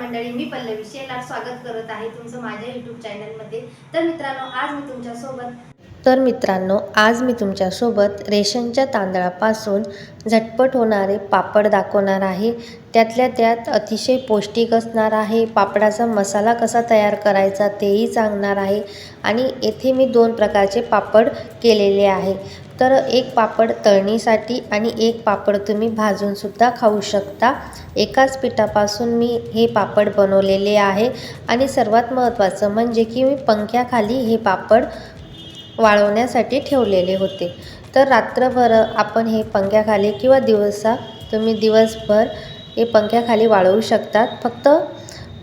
मंडळी मी पल्लवी शेलार स्वागत करत आहे तुमचं माझ्या यूट्यूब चॅनलमध्ये तर मित्रांनो आज मी तुमच्यासोबत तर मित्रांनो आज मी तुमच्यासोबत रेशनच्या तांदळापासून झटपट होणारे पापड दाखवणार आहे. त्यातल्या त्यात अतिशय पौष्टिक असणार आहे. पापडाचा मसाला कसा तयार करायचा तेही सांगणार आहे. आणि येथे मी दोन प्रकारचे पापड केलेले आहे. तर एक पापड तळणीसाठी आणि एक पापड तुम्ही भाजूनसुद्धा खाऊ शकता. एकाच पिठापासून मी हे पापड बनवलेले आहे. आणि सर्वात महत्त्वाचं म्हणजे की मी पंख्याखाली हे पापड वाळवण्यासाठी ठेवलेले होते. तर रात्रभर आपण हे पंख्याखाली किंवा दिवसा तुम्ही दिवसभर हे पंख्याखाली वाळवू शकतात. फक्त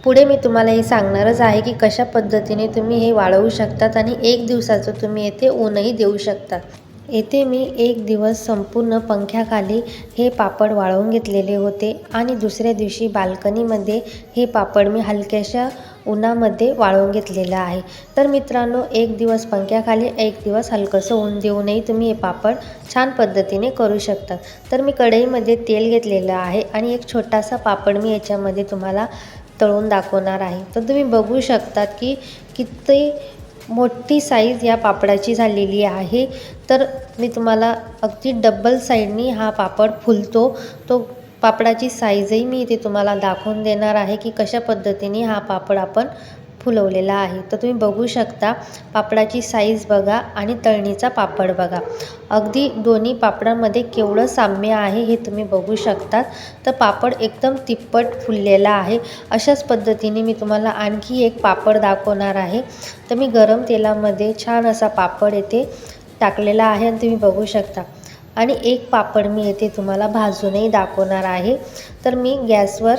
पुढे मी तुम्हाला हे सांगणारच आहे की कशा पद्धतीने तुम्ही हे वाळवू शकतात आणि एक दिवसाचं तुम्ही येथे ऊनही देऊ शकतात येथे मी एक दिवस संपूर्ण पंख्याखाली हे पापड वाळवून घेतलेले होते आणि दुसऱ्या दिवशी बाल्कनीमध्ये हे पापड मी हलक्याशा उन्हामध्ये वाळवून घेतलेलं आहे. तर मित्रांनो एक दिवस पंख्याखाली एक दिवस हलकंसं ऊन देऊनही तुम्ही हे पापड छान पद्धतीने करू शकता. तर मी कढईमध्ये तेल घेतलेलं आहे आणि एक छोटासा पापड मी याच्यामध्ये तुम्हाला तळून दाखवणार आहे. तर तुम्ही बघू शकतात की किती मोठी साईज या पापडाची झालेली आहे. तर मी तुम्हाला अगदी डबल साईडनी हा पापड फुलतो. तो पापडाची साईजही मी इथे तुम्हाला दाखवून देणार आहे की कशा पद्धतीने हा पापड आपण फुलवलेला आहे. तर तुम्ही बघू शकता पापडाची साईज बघा आणि तळणीचा पापड बघा. अगदी दोन्ही पापडांमध्ये केवढं साम्य आहे हे तुम्ही बघू शकतात. तर पापड एकदम तिप्पट फुललेला आहे. अशाच पद्धतीने मी तुम्हाला आणखी एक पापड दाखवणार आहे. तर मी गरम तेलामध्ये छान असा पापड येथे टाकलेला आहे आणि तुम्ही बघू शकता. आणि एक पापड मी येथे तुम्हाला भाजूनही दाखवणार आहे. तर मी गॅसवर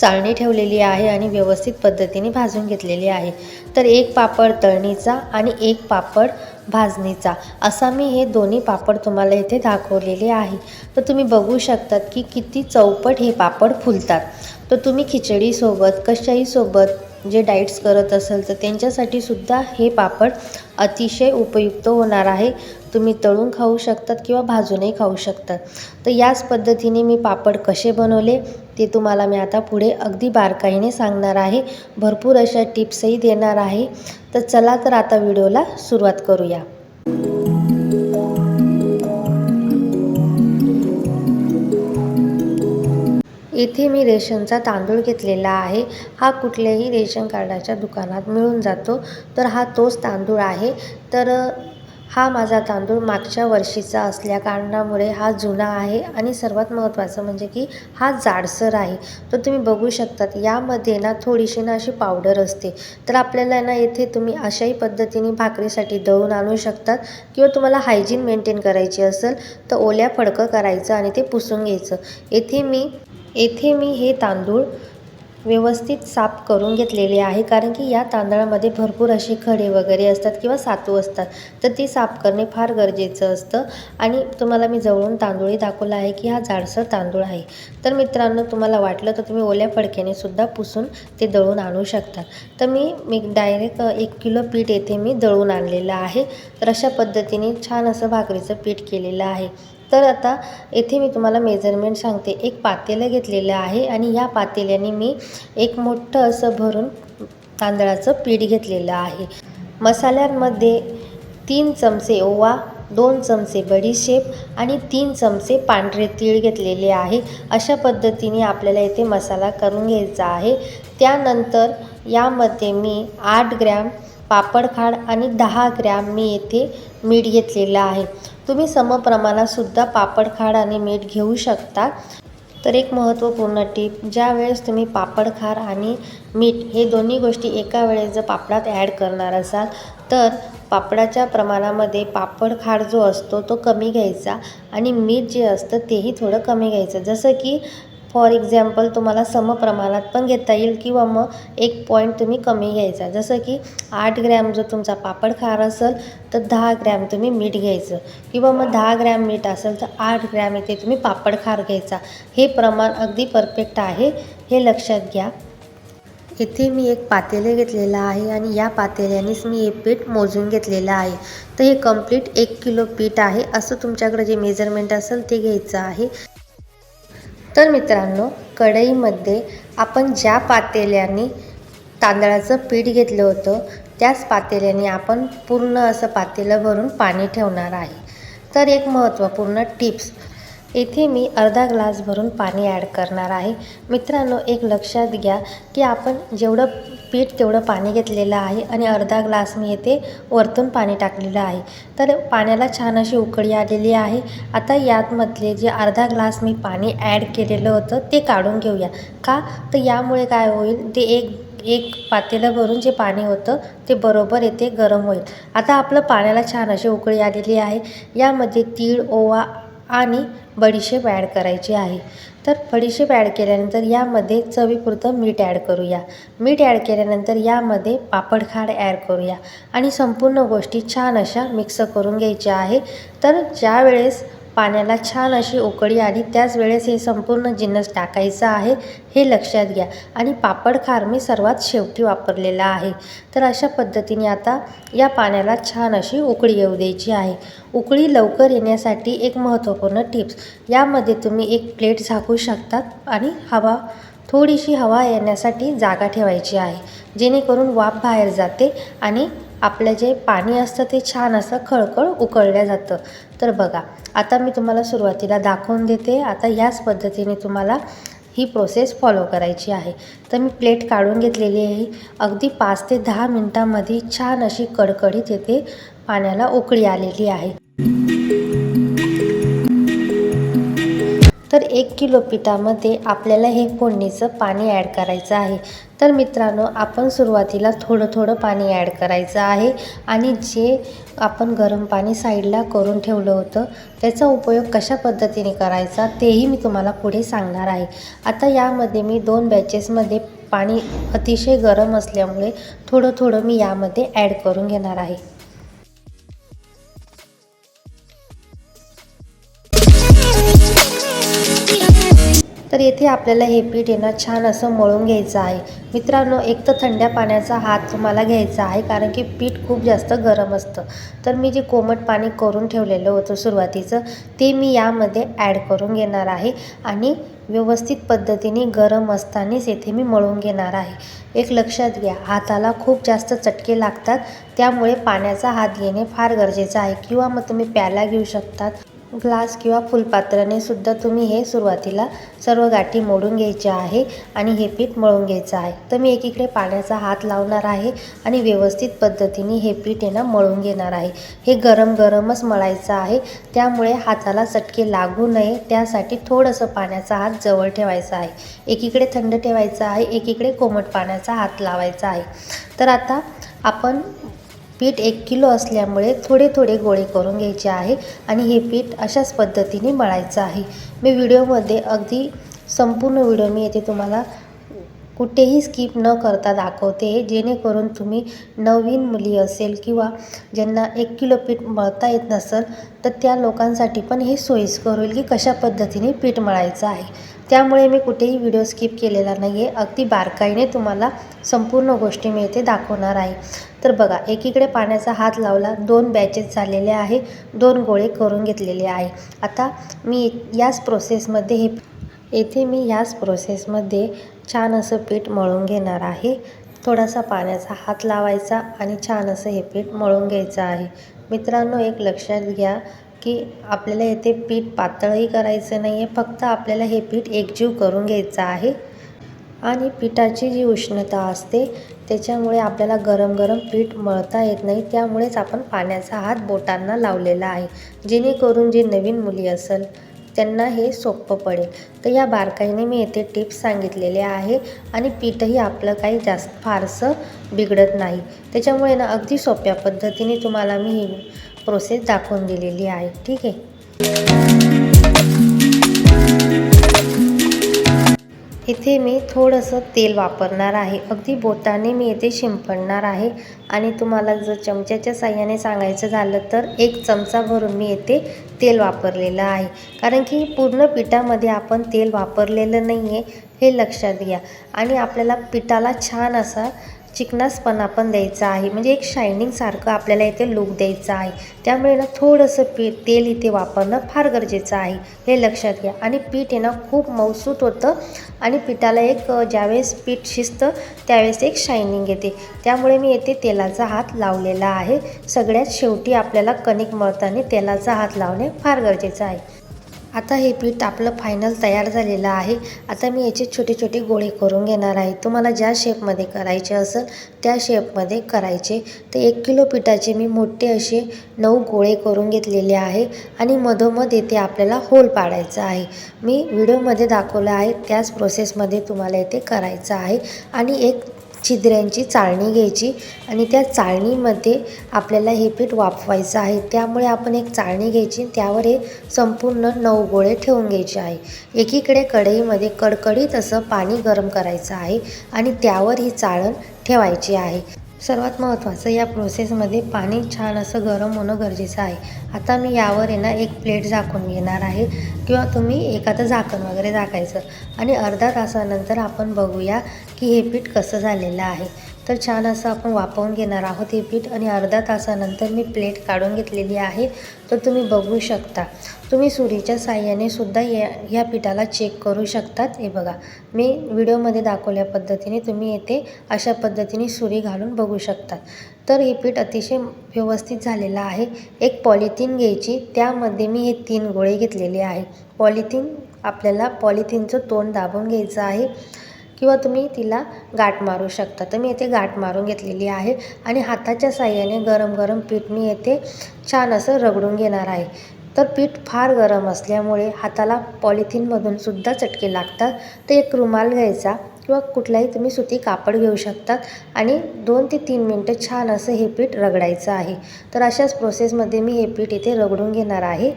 चाळणी ठेवलेली आहे आणि व्यवस्थित पद्धतीने भाजून घेतलेली आहे. तर एक पापड तळणीचा आणि एक पापड भाजणीचा. असा मी हे दोन्ही पापड तुम्हाला इथे दाखवलेले आहे. तर तुम्ही बघू शकतात की किती चौपट हे पापड फुलतात. तर तुम्ही खिचडीसोबत कशाही सोबत जे डाईट्स करत असेल तर त्यांच्यासाठी सुद्धा हे पापड अतिशय उपयुक्त होणार आहे. तुम्ही तळून खाऊ शकतात किंवा भाजूनही खाऊ शकतात. तर याच पद्धतीने मी पापड कसे बनवले ते तुम्हाला मी आता पुढे अगदी बारकाईने सांगणार आहे. भरपूर अशा टिप्सही देणार आहे. तर चला तर आता व्हिडिओला सुरुवात करूया. इथे मी रेशनचा तांदूळ घेतलेला आहे. हा कुठल्याही रेशन कार्डाच्या दुकानात मिळून जातो. तर हा तोच तांदूळ आहे. तर हा माझा तांदूळ मागच्या वर्षीचा असल्या कारणामुळे हा जुना आहे आणि सर्वात महत्त्वाचं म्हणजे की हा जाडसर आहे. तर तुम्ही बघू शकतात यामध्ये ना थोडीशी ना अशी पावडर असते. तर आपल्याला ना येथे तुम्ही अशाही पद्धतीने भाकरीसाठी दळून आणू शकतात किंवा तुम्हाला हायजीन मेंटेन करायची असेल तर ओल्या फडकं करायचं आणि ते पुसून घ्यायचं. येथे मी येथे मी हे तांदूळ व्यवस्थित साफ करून घेतलेले आहे. कारण की या तांदळामध्ये भरपूर असे खडे वगैरे असतात किंवा सातू असतात. तर ती साफ करणे फार गरजेचं असतं. आणि तुम्हाला मी जवळून तांदूळही दाखवला आहे की हा जाडसर तांदूळ आहे. तर मित्रांनो तुम्हाला वाटलं तर तुम्ही ओल्या फडक्याने सुद्धा पुसून ते दळून आणू शकता. तर मी मी डायरेक्ट एक किलो पीठ येथे मी दळून आणलेलं आहे. तर अशा पद्धतीने छान असं भाकरीचं पीठ केलेलं आहे. तर आता येथे मी तुम्हाला मेजरमेंट सांगते. एक पातेलं घेतलेलं आहे आणि ह्या पातेल्याने मी एक मोठं असं भरून तांदळाचं पीठ घेतलेलं आहे. मसाल्यांमध्ये तीन चमचे ओवा दोन चमचे बडीशेप आणि तीन चमचे पांढरे तीळ घेतलेले आहे. अशा पद्धतीने आपल्याला येथे मसाला करून घ्यायचा आहे. त्यानंतर यामध्ये मी आठ ग्रॅम पापडखाड आणि दहा ग्रॅम मी येथे मीठ घेतलेलं आहे. तुम्ही समप्रमाणातसुद्धा पापडखाड आणि मीठ घेऊ शकता. तर एक महत्त्वपूर्ण टीप ज्या वेळेस तुम्ही पापडखार आणि मीठ हे दोन्ही गोष्टी एका वेळेस जर पापडात ॲड करणार असाल तर पापडाच्या प्रमाणामध्ये पापडखार जो असतो तो कमी घ्यायचा आणि मीठ जे असतं तेही थोडं कमी घ्यायचं. जसं की फॉर एक्झाम्पल तुम्हाला समप्रमाणात पण घेता येईल किंवा मग एक पॉईंट तुम्ही कमी घ्यायचा. जसं की आठ ग्रॅम जर तुमचा पापड खार असेल तर दहा ग्रॅम तुम्ही मीठ घ्यायचं. किंवा मग दहा ग्रॅम मीठ असेल तर आठ ग्रॅम इथे तुम्ही पापड खार घ्यायचा. हे प्रमाण अगदी परफेक्ट आहे हे लक्षात घ्या. इथे मी एक पातेले घेतलेलं आहे आणि या पातेल्यानेच मी हे पीठ मोजून घेतलेलं आहे. तर हे कंप्लीट एक किलो पीठ आहे. असं तुमच्याकडे जे मेजरमेंट असेल ते घ्यायचं आहे. तर मित्रांनो कढईमध्ये आपण ज्या पातेल्याने तांदळाचं पीठ घेतलं होतं त्याच पातेल्याने आपण पूर्ण असं पातेलं भरून पाणी ठेवणार आहे. तर एक महत्त्वपूर्ण टिप्स येथे मी अर्धा ग्लास भरून पाणी ॲड करणार आहे. मित्रांनो एक लक्षात घ्या की आपण जेवढं पीठ तेवढं पाणी घेतलेलं आहे आणि अर्धा ग्लास मी येथे वरतून पाणी टाकलेलं आहे. तर पाण्याला छान अशी उकळी आलेली आहे. आता यातमधले जे अर्धा ग्लास मी पाणी ॲड केलेलं होतं ते काढून घेऊया. का? तर यामुळे काय होईल? ते एक एक पातेलं भरून जे पाणी होतं ते बरोबर येते गरम होईल. आता आपलं पाण्याला छान अशी उकळी आलेली आहे. यामध्ये तीळ ओवा आणि बडीशेप ॲड करायची आहे. तर बडीशेप ॲड केल्यानंतर यामध्ये चवीपुरतं मीठ ॲड करूया. मीठ ॲड केल्यानंतर यामध्ये पापडखाड ॲड करूया. आणि संपूर्ण गोष्टी छान अशा मिक्स करून घ्यायच्या आहे. तर ज्यावेळेस पाण्याला छान अशी उकळी आली त्याच वेळेस हे संपूर्ण जिन्नस टाकायचं आहे हे लक्षात घ्या. आणि पापड खार मी सर्वात शेवटी वापरलेला आहे. तर अशा पद्धतीने आता या पाण्याला छान अशी उकळी येऊ द्यायची आहे. उकळी लवकर येण्यासाठी एक महत्त्वपूर्ण टिप्स. यामध्ये तुम्ही एक प्लेट झाकू शकतात आणि हवा थोडीशी हवा येण्यासाठी जागा ठेवायची आहे. जेणेकरून वाफ बाहेर जाते आणि आपलं जे पाणी असतं ते छान असं खळखळ उकळलं जातं. तर बघा आता मी तुम्हाला सुरुवातीला दाखवून देते. आता याच पद्धतीने तुम्हाला ही प्रोसेस फॉलो करायची आहे. तर मी प्लेट काढून घेतलेली आहे. अगदी पाच ते दहा मिनटामध्ये छान अशी कडकडीत येते पाण्याला उकळी आलेली आहे. एक किलो पिठामध्ये आपल्याला हे फोडणीचं पाणी ॲड करायचं आहे. तर मित्रांनो आपण सुरुवातीला थोडं थोडं पाणी ॲड करायचं आहे आणि जे आपण गरम पाणी साईडला करून ठेवलं होतं त्याचा उपयोग कशा पद्धतीने करायचा तेही मी तुम्हाला पुढे सांगणार आहे. आता यामध्ये मी दोन बॅचेसमध्ये पाणी अतिशय गरम असल्यामुळे थोडं थोडं मी यामध्ये ॲड करून घेणार आहे. तर येथे आपल्याला हे पीठ येणं छान असं मळून घ्यायचं आहे. मित्रांनो एक तर थंड्या पाण्याचा हात तुम्हाला घ्यायचा आहे कारण की पीठ खूप जास्त गरम असतं. तर मी जे कोमट पाणी करून ठेवलेलं होतं सुरुवातीचं ते मी यामध्ये ॲड करून घेणार आहे आणि व्यवस्थित पद्धतीने गरम असतानाच येथे मी मळून घेणार आहे. एक लक्षात घ्या हाताला खूप जास्त चटके लागतात त्यामुळे पाण्याचा हात घेणे फार गरजेचं आहे किंवा मग तुम्ही प्याला घेऊ शकतात. ग्लास किंवा फुलपात्राने सुद्धा तुम्ही हे सुरुवातीला सर्व गाठी मोडून घ्यायचे आहे आणि हे पीठ मळून घ्यायचं आहे. तर मी एकीकडे पाण्याचा हात लावणार आहे आणि व्यवस्थित पद्धतीने हे पीठ आहे ना मळून घेणार आहे. हे गरम गरमच मळायचं आहे. त्यामुळे हाताला चटके लागू नये. त्यासाठी थोडंसं पाण्याचा हात जवळ ठेवायचा आहे. एकीकडे थंड ठेवायचा आहे. एकीकडे कोमट पाण्याचा हात लावायचा आहे. तर आता आपण पीठ एक किलो असल्यामुळे थोडे थोडे गोळे करून घ्यायचे आहे आणि हे पीठ अशाच पद्धतीने मळायचं आहे. मी व्हिडिओमध्ये अगदी संपूर्ण व्हिडिओ मी येथे तुम्हाला कुठेही स्किप न करता दाखवते जेणेकरून तुम्ही नवीन मुली असेल किंवा ज्यांना एक किलो पीठ मळता येत नसेल तर त्या लोकांसाठी पण हे सोयीस्कर होईल की कशा पद्धतीने पीठ मळायचं आहे. त्यामुळे मी कुठेही व्हिडिओ स्किप केलेला नाही आहे अगदी बारकाईने तुम्हाला संपूर्ण गोष्टी मी येथे दाखवणार आहे. तर बघा एकीकडे पाण्याचा हात लावला दोन बॅचेस झालेले आहे दोन गोळे करून घेतलेले आहे. आता मी याच प्रोसेसमध्ये हे येथे मी याच प्रोसेसमध्ये छान असं पीठ मळून घेणार आहे. थोडासा पाण्याचा हात लावायचा आणि छान असं हे पीठ मळून घ्यायचं आहे. मित्रांनो एक लक्षात घ्या की आपल्याला येथे पीठ पातळही करायचं नाही आहे फक्त आपल्याला हे पीठ एकजीव करून घ्यायचं आहे. आणि पिठाची जी उष्णता असते त्याच्यामुळे आपल्याला गरम गरम पीठ मळता येत नाही. त्यामुळेच आपण पाण्याचा हात बोटांना लावलेला आहे. जेणेकरून जी नवीन मुली असेल त्यांना हे सोपं पडेल. तर या बारकाईने मी येथे टिप्स सांगितलेले आहे आणि पीठही आपलं काही जास्त फारसं बिघडत नाही. त्याच्यामुळे ना अगदी सोप्या पद्धतीने तुम्हाला मी ही प्रोसेस दाखवून दिलेली आहे. ठीक आहे? इथे मी थोडंसं तेल वापरणार आहे. अगदी बोटाने मी येथे शिंपडणार आहे. आणि तुम्हाला जर चमच्याच्या साह्याने सांगायचं झालं तर एक चमचा भरून मी येथे तेल वापरलेलं आहे. कारण की पूर्ण पिठामध्ये आपण तेल वापरलेलं नाही आहे हे लक्षात घ्या. आणि आपल्याला पिठाला छान असा चिकनासपणा पण द्यायचा आहे. म्हणजे एक शायनिंगसारखं आपल्याला इथे लुक द्यायचा आहे. त्यामुळे ना थोडंसं पीठ तेल इथे वापरणं फार गरजेचं आहे. हे लक्षात घ्या. आणि पीठ आहे ना खूप मौसूत होतं. आणि पिठाला एक ज्यावेळेस पीठ शिजतं त्यावेळेस एक शायनिंग येते. त्यामुळे मी येथे तेलाचा हात लावलेला आहे. सगळ्यात शेवटी आपल्याला कणिक मळताना तेलाचा हात लावणे फार गरजेचं आहे. आता हे पीठ आपलं फायनल तयार झालेलं आहे. आता मी याचे छोटे छोटे गोळे करून घेणार आहे. तुम्हाला ज्या शेपमध्ये करायचे असेल त्या शेपमध्ये करायचे. तर एक किलो पिठाचे मी मोठे असे नऊ गोळे करून घेतलेले आहे आणि मधोमध येथे आपल्याला होल पाडायचं आहे. मी व्हिडिओमध्ये दाखवलं आहे त्याच प्रोसेसमध्ये तुम्हाला येथे करायचं आहे. आणि एक छिद्र्यांची चाळणी घ्यायची आणि त्या चाळणीमध्ये आपल्याला हे पीठ वाफवायचं आहे. त्यामुळे आपण एक चाळणी घ्यायची त्यावर हे संपूर्ण नऊ गोळे ठेवून घ्यायचे आहे. एकीकडे कढईमध्ये कडकडीत असं पाणी गरम करायचं आहे आणि त्यावर ही चाळण ठेवायची आहे. सर्वात महत्त्वाचं या प्रोसेसमध्ये पाणी छान असं गरम होणं गरजेचं आहे. आता मी यावर आहे ना एक प्लेट झाकून घेणार आहे. किंवा तुम्ही एखादं झाकण वगैरे झाकायचं. आणि अर्धा तासानंतर आपण बघूया की हे पीठ कसं झालेलं आहे. तर छान असं आपण वापरून घेणार आहोत हे पीठ. आणि अर्धा तासानंतर मी प्लेट काढून घेतलेली आहे. तर तुम्ही बघू शकता. तुम्ही सुरीच्या साह्याने सुद्धा या ह्या पिठाला चेक करू शकतात. हे बघा मी व्हिडिओमध्ये दाखवल्या पद्धतीने तुम्ही येथे अशा पद्धतीने सुरी घालून बघू शकतात तर हे पीठ अतिशय व्यवस्थित झालेलं आहे. एक पॉलिथिन घ्यायची त्यामध्ये मी हे तीन गोळे घेतलेले आहे. पॉलिथिन आपल्याला पॉलिथिनचं तोंड दाबून घ्यायचं आहे किंवा तुम्ही तिला गाठ मारू शकता. तर मी येथे गाठ मारून घेतलेली आहे आणि हाताच्या साह्याने गरम गरम पीठ मी येथे छान असं रगडून घेणार आहे. तर पीठ फार गरम असल्यामुळे हाताला पॉलिथिनमधून सुद्धा चटके लागतात. तर एक रुमाल घ्यायचा किंवा कुठलाही तुम्ही सुती कापड घेऊ शकतात आणि दोन ते तीन मिनटं छान असं हे पीठ रगडायचं आहे. तर अशाच प्रोसेसमध्ये मी हे पीठ इथे रगडून घेणार आहे.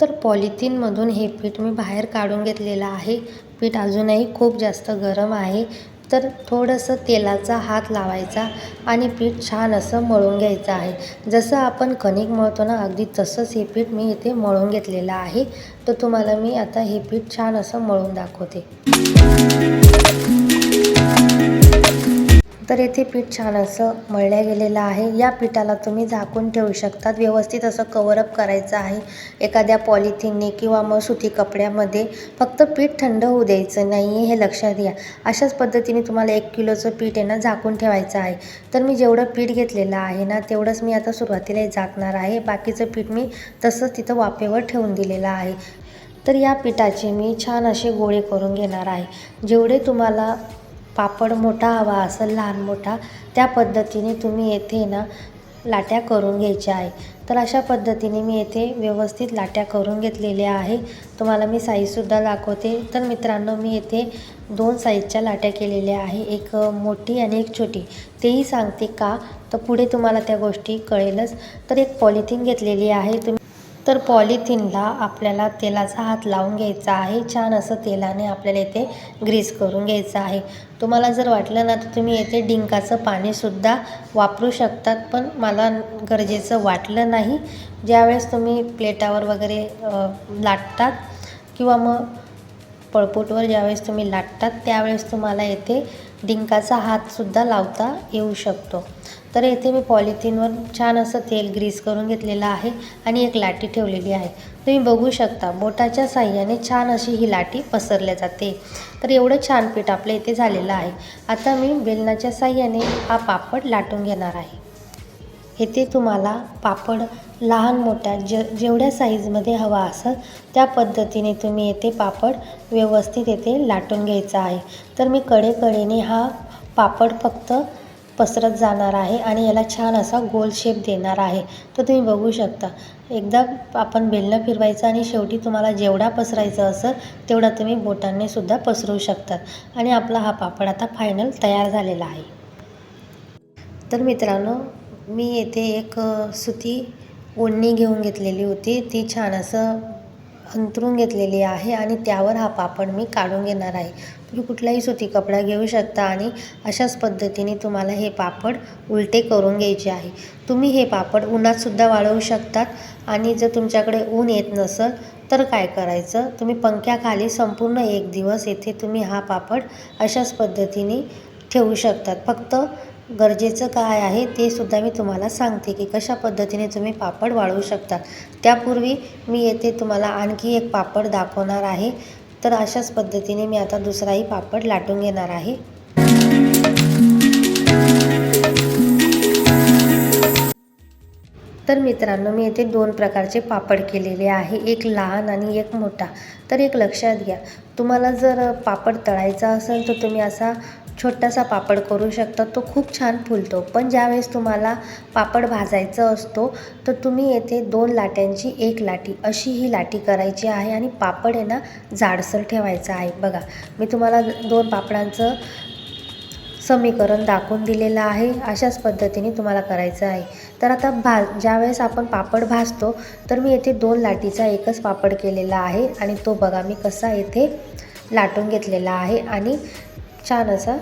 तर पॉलिथिनमधून हे पीठ मी बाहेर काढून घेतलेलं आहे. पीठ अजूनही खूप जास्त गरम आहे. तर थोडंसं तेलाचा हात लावायचा आणि पीठ छान असं मळून घ्यायचं आहे. जसं आपण कणिक मळतो ना अगदी तसंच हे पीठ मी इथे मळून घेतलेलं आहे. तर तुम्हाला मी आता हे पीठ छान असं मळून दाखवते. तर येथे पीठ छान असं मळल्या गेलेलं आहे. या पिठाला तुम्ही झाकून ठेवू शकतात. व्यवस्थित असं कवरअप करायचं आहे. एखाद्या पॉलिथिनने किंवा मग सुती कपड्यामध्ये फक्त पीठ थंड होऊ द्यायचं नाही आहे हे लक्षात घ्या. अशाच पद्धतीने तुम्हाला एक किलोचं पीठ आहे ना झाकून ठेवायचं आहे. तर मी जेवढं पीठ घेतलेलं आहे ना तेवढंच मी आता सुरुवातीला झाकणार आहे. बाकीचं पीठ मी तसंच तिथं वाफेवर ठेवून दिलेलं आहे. तर या पिठाचे मी छान असे गोळे करून घेणार आहे. जेवढे तुम्हाला पापड मोठा हवा असेल लहान मोठा त्या पद्धतीने तुम्ही येथे ना लाट्या करून घ्यायच्या आहे. तर अशा पद्धतीने मी येथे व्यवस्थित लाट्या करून घेतलेल्या आहे. तुम्हाला मी साईजसुद्धा दाखवते. तर मित्रांनो मी येथे दोन साईजच्या लाट्या केलेल्या आहे. एक मोठी आणि एक छोटी. तेही सांगते का? तर पुढे तुम्हाला त्या गोष्टी कळेलच. तर एक पॉलिथिन घेतलेली आहे. तुम्ही तर पॉलिथिनला आपल्याला तेलाचा हात लावून घ्यायचा आहे. छान असं तेलाने आपल्याला इथे ग्रीस करून घ्यायचं आहे. तुम्हाला जर वाटलं ना तर तुम्ही येथे डिंकाचं पाणीसुद्धा वापरू शकतात पण मला गरजेचं वाटलं नाही. ज्यावेळेस तुम्ही प्लेटावर वगैरे लाटतात किंवा मग पळपूटवर ज्यावेळेस तुम्ही लाटतात त्यावेळेस तुम्हाला येथे डिंकाचा हातसुद्धा लावता येऊ शकतो. तर येथे मी पॉलिथिनवर छान असं तेल ग्रीस करून घेतलेलं आहे आणि एक लाटी ठेवलेली आहे. तुम्ही बघू शकता बोटाच्या साह्याने छान अशी ही लाटी पसरल्या जाते. तर एवढं छान पीठ आपल्या इथे झालेलं आहे. आता मी बेलनाच्या साह्याने हा पापड लाटून घेणार आहे. येथे तुम्हाला पापड लहान मोठ्या ज जेवढ्या साईजमध्ये हवा असेल त्या पद्धतीने तुम्ही येथे पापड व्यवस्थित येथे लाटून घ्यायचा आहे. तर मी कडेकडेने हा पापड फक्त पसरत जाणार आहे आणि याला छान असा गोल शेप देणार आहे. तर तुम्ही बघू शकता. एकदा आपण बेलनं फिरवायचं आणि शेवटी तुम्हाला जेवढा पसरायचा असेल तेवढा तुम्ही बोटांनी सुद्धा पसरवू शकतात आणि आपला हा पापड आता फायनल तयार झालेला आहे. तर मित्रांनो मी येथे एक सुती ओढणी घेऊन घेतलेली होती. ती छान असं अंथरून घेतलेली आहे आणि त्यावर हा पापड मी काढून घेणार आहे. तुम्ही कुठलाही सुती कपडा घेऊ शकता आणि अशाच पद्धतीने तुम्हाला हे पापड उलटे करून घ्यायचे आहे. तुम्ही हे पापड उन्हातसुद्धा वाळवू शकतात आणि जर तुमच्याकडे ऊन येत नसेल तर काय करायचं? तुम्ही पंख्याखाली संपूर्ण एक दिवस येथे तुम्ही हा पापड अशाच पद्धतीने ठेवू शकतात. फक्त गरजेचं काय आहे ते सुद्धा मी तुम्हाला सांगते की कशा पद्धतीने तुम्ही पापड वाळवू शकता. त्यापूर्वी मी येथे तुम्हाला आणखी एक पापड दाखवणार आहे. तर अशाच पद्धतीने मी आता दुसराही पापड लाटून घेणार आहे. तर मित्रांनो मी येथे दोन प्रकारचे पापड केलेले आहे. एक लहान आणि एक मोठा. तर एक लक्षात घ्या तुम्हाला जर पापड तळायचा असेल तर तुम्ही असा छोटासा पापड करू शकता. तो खूप छान फुलतो. पण ज्यावेळेस तुम्हाला पापड भाजायचा असतो तर तुम्ही येथे दोन लाट्यांची एक लाटी अशी ही लाटी करायची आहे आणि पापड आहे ना जाडसर ठेवायचा आहे. बघा मी तुम्हाला दोन पापडांचं समीकरण दाखवून दिलेलं आहे. अशाच पद्धतीने तुम्हाला करायचं आहे. तर आता भा ज्यावेळेस आपण पापड भाजतो तर मी येथे दोन लाटीचा एकच पापड केलेला आहे आणि तो बघा मी कसा येथे लाटून घेतलेला आहे आणि छान असा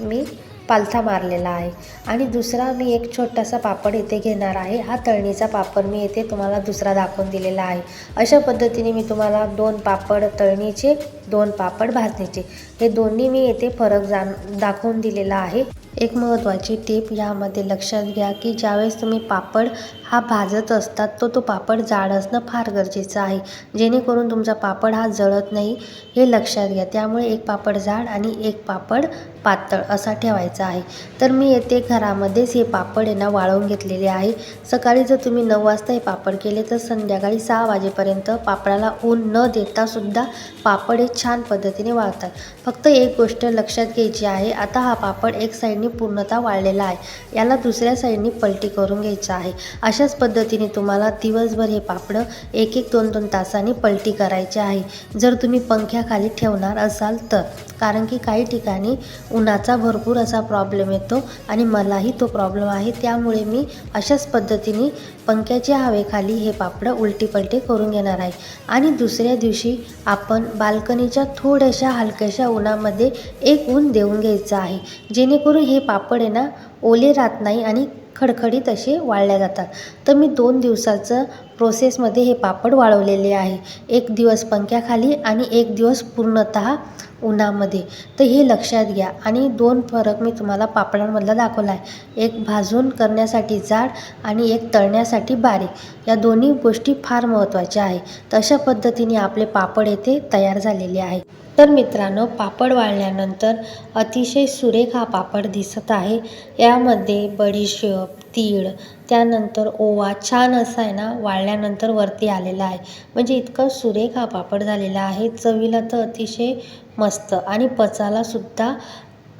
मी पालथा मारलेला आहे. आणि दुसरा मी एक छोटासा पापड इथे घेणार आहे. हा तळणीचा पापड मी येथे तुम्हाला दुसरा दाखवून दिलेला आहे. अशा पद्धतीने मी तुम्हाला दोन पापड तळणीचे दोन पापड भाजणीचे. हे दोन्ही मी येथे फरक जाण दाखवून दिलेला आहे. एक महत्त्वाची टीप यामध्ये लक्षात घ्या की ज्यावेळेस तुम्ही पापड हा भाजत असतात तो तो पापड जाड असणं फार गरजेचं आहे. जेणेकरून तुमचा पापड हा जळत नाही हे लक्षात घ्या. त्यामुळे एक पापड जाड आणि एक पापड पातळ असा ठेवायचा आहे. तर मी येथे घरामध्येच हे पापड यांना वाळवून घेतलेले आहे. सकाळी जर तुम्ही नऊ वाजता हे पापड केले तर संध्याकाळी सहा वाजेपर्यंत पापडाला ऊन न देतासुद्धा पापड हे छान पद्धतीने वाळतात. फक्त एक गोष्ट लक्षात घ्यायची आहे आता हा पापड एक साईडनी पूर्णतः वाळलेला आहे. याला दुसऱ्या साईडनी पलटी करून घ्यायचं आहे. अशा अशाच पद्धतीने तुम्हाला दिवसभर हे पापडं एक एक दोन दोन तासाने पलटी करायचे आहे. जर तुम्ही पंख्याखाली ठेवणार असाल तर. कारण की काही ठिकाणी उन्हाचा भरपूर असा प्रॉब्लेम येतो आणि मलाही तो प्रॉब्लेम आहे. त्यामुळे मी अशाच पद्धतीने पंख्याच्या हवेखाली हे पापडं उलटी पलटी करून घेणार आहे. आणि दुसऱ्या दिवशी आपण बाल्कनीच्या थोड्याशा हलक्याशा उन्हामध्ये एक ऊन देऊन घ्यायचं आहे. जेणेकरून हे पापड आहे ना ओले राहत नाही आणि खडखडीत असे वाळल्या जातात. तर मी दोन दिवसाचं प्रोसेसमध्ये हे पापड वाळवलेले आहे. एक दिवस पंख्याखाली आणि एक दिवस पूर्णतः उन्हामध्ये. तर हे लक्षात घ्या. आणि दोन फरक मी तुम्हाला पापडांमधला दाखवला आहे. एक भाजून करण्यासाठी जाड आणि एक तळण्यासाठी बारीक. या दोन्ही गोष्टी फार महत्त्वाच्या आहे तर अशा पद्धतीने आपले पापड येथे तयार झालेले आहे तर मित्रांनो पापड वाळल्यानंतर अतिशय सुरेख हा पापड दिसत आहे. यामध्ये बडीशेप तीळ त्यानंतर ओवा छान असा आहे ना वाळल्यानंतर वरती आलेला आहे. म्हणजे इतकं सुरेख हा पापड झालेला आहे. चवीला तर अतिशय मस्त आणि पचायलासुद्धा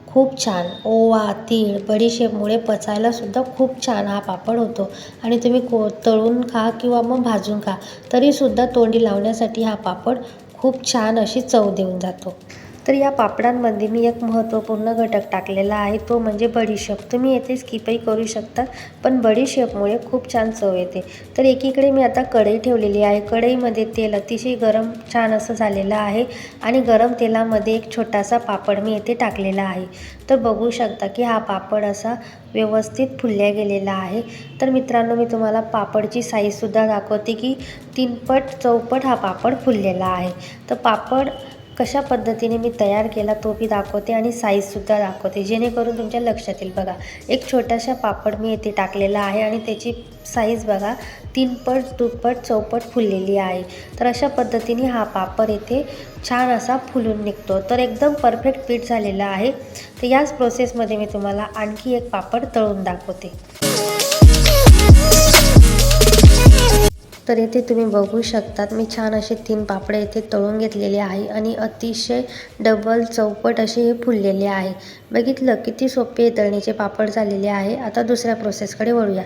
खूप छान. ओवा तीळ बडीशेपमुळे पचायलासुद्धा खूप छान हा पापड होतो. आणि तुम्ही को तळून खा किंवा मग भाजून खा तरीसुद्धा तोंडी लावण्यासाठी हा पापड खूप छान अशी चव देऊन जातो. तर या पापडांमध्ये मी एक महत्त्वपूर्ण घटक टाकलेला आहे तो म्हणजे बडीशेप तुम्ही येथे स्किपही करू शकता पण बडीशेपमुळे खूप छान चव येते. तर एकीकडे मी आता कढई ठेवलेली आहे. कढईमध्ये तेल अतिशय गरम छान असं झालेलं आहे आणि गरम तेलामध्ये एक छोटासा पापड मी येथे टाकलेला आहे. तर बघू शकता की हा पापड असा व्यवस्थित फुलल्या गेलेला आहे. तर मित्रांनो मी तुम्हाला पापडची साईजसुद्धा दाखवते की तीनपट चौपट हा पापड फुललेला आहे. तर पापड कशा पद्धतीने मी तयार केला तो मी दाखवते आणि साईजसुद्धा दाखवते. जेणेकरून तुमच्या लक्षात येईल बघा एक छोटासा पापड मी येथे टाकलेला आहे आणि त्याची साईज बघा तीनपट दुप्पट चौपट फुललेली आहे. तर अशा पद्धतीने हा पापड येथे छान असा फुलून निघतो. तर एकदम परफेक्ट पीठ झालेला आहे. तर याच प्रोसेसमध्ये मी तुम्हाला आणखी एक पापड तळून दाखवते. तर येथे तुम्ही बघू शकतात मी छान असे तीन पापडे येथे तळून घेतलेले आहे आणि अतिशय डबल चौपट असे हे फुललेले आहे. बघितलं किती सोपे तळणीचे पापड झालेले आहे. आता दुसऱ्या प्रोसेसकडे वळूया.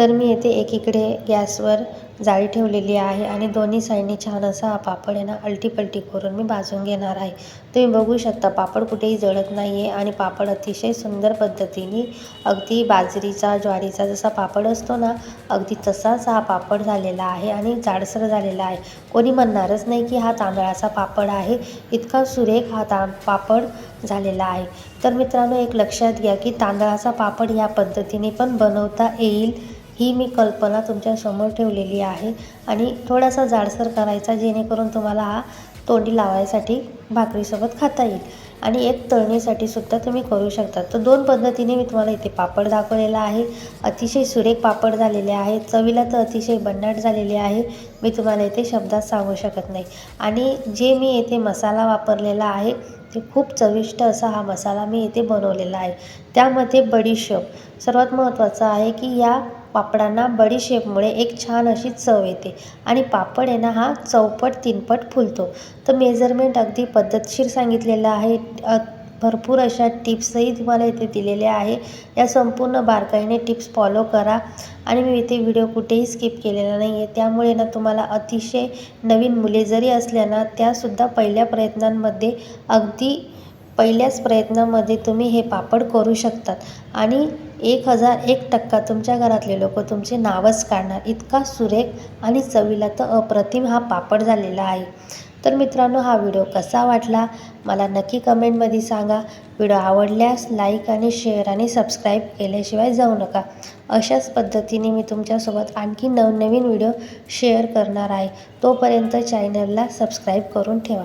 तर मी येथे एकीकडे गॅसवर जाळी ठेवलेली आहे आणि दोन्ही साईडने छान असा हा पापड आहे ना अलटीपलटी करून मी भाजून घेणार आहे. तुम्ही बघू शकता पापड कुठेही जळत नाही आहे आणि पापड अतिशय सुंदर पद्धतीने अगदी बाजरीचा ज्वारीचा जसा पापड असतो ना अगदी तसाच हा पापड झालेला आहे आणि जाडसर झालेला आहे. कोणी म्हणणारच नाही की हा तांदळाचा पापड आहे इतका सुरेख हा ता पापड झालेला आहे. तर मित्रांनो एक लक्षात घ्या की तांदळाचा पापड या पद्धतीने पण बनवता येईल. ही मी कल्पना तुमच्यासमोर ठेवलेली आहे आणि थोडासा जाडसर करायचा जेणेकरून तुम्हाला हा तोंडी लावायसाठी भाकरीसोबत खाता येईल. आणि एक तळणीसाठी सुद्धा तुम्ही करू शकता. तर दोन पद्धतीने मी तुम्हाला इथे पापड दाखवलेला आहे. अतिशय सुरेख पापड झालेले आहे. चवीला तर अतिशय भन्नाट झालेले आहे. मी तुम्हाला इथे शब्दात सांगू शकत नाही. आणि जे मी येथे मसाला वापरलेला आहे ते खूप चविष्ट असा हा मसाला मी इथे बनवलेला आहे. त्यामध्ये बडीशेप. सर्वात महत्त्वाचं आहे की या पापडांना बडीशेपमुळे एक छान अशी चव येते आणि पापड आहे ना हा चौपट तीनपट फुलतो. तर मेजरमेंट अगदी पद्धतशीर सांगितलेलं आहे. भरपूर अशा टिप्सही तुम्हाला इथे दिलेल्या आहे. या संपूर्ण बारकाईने टिप्स फॉलो करा आणि मी इथे व्हिडिओ कुठेही स्किप केलेला नाही आहे त्यामुळे ना तुम्हाला अतिशय नवीन मुले जरी असल्या ना त्यासुद्धा पहिल्या प्रयत्नांमध्ये अगदी पहिल्याच प्रयत्नामध्ये तुम्ही हे पापड करू शकतात. आणि एक हजार एक टक्का तुमच्या घरातले लोक तुमचे नावच काढणार. इतका सुरेख आणि चवीला तर अप्रतिम हा पापड झालेला आहे. तर मित्रांनो हा व्हिडिओ कसा वाटला? मला नक्की कमेंटमध्ये सांगा. व्हिडिओ आवडल्यास लाईक आणि शेअर आणि सबस्क्राईब केल्याशिवाय जाऊ नका. अशाच पद्धतीने मी तुमच्यासोबत आणखी नवनवीन व्हिडिओ शेअर करणार आहे. तोपर्यंत चॅनलला सबस्क्राईब करून ठेवा.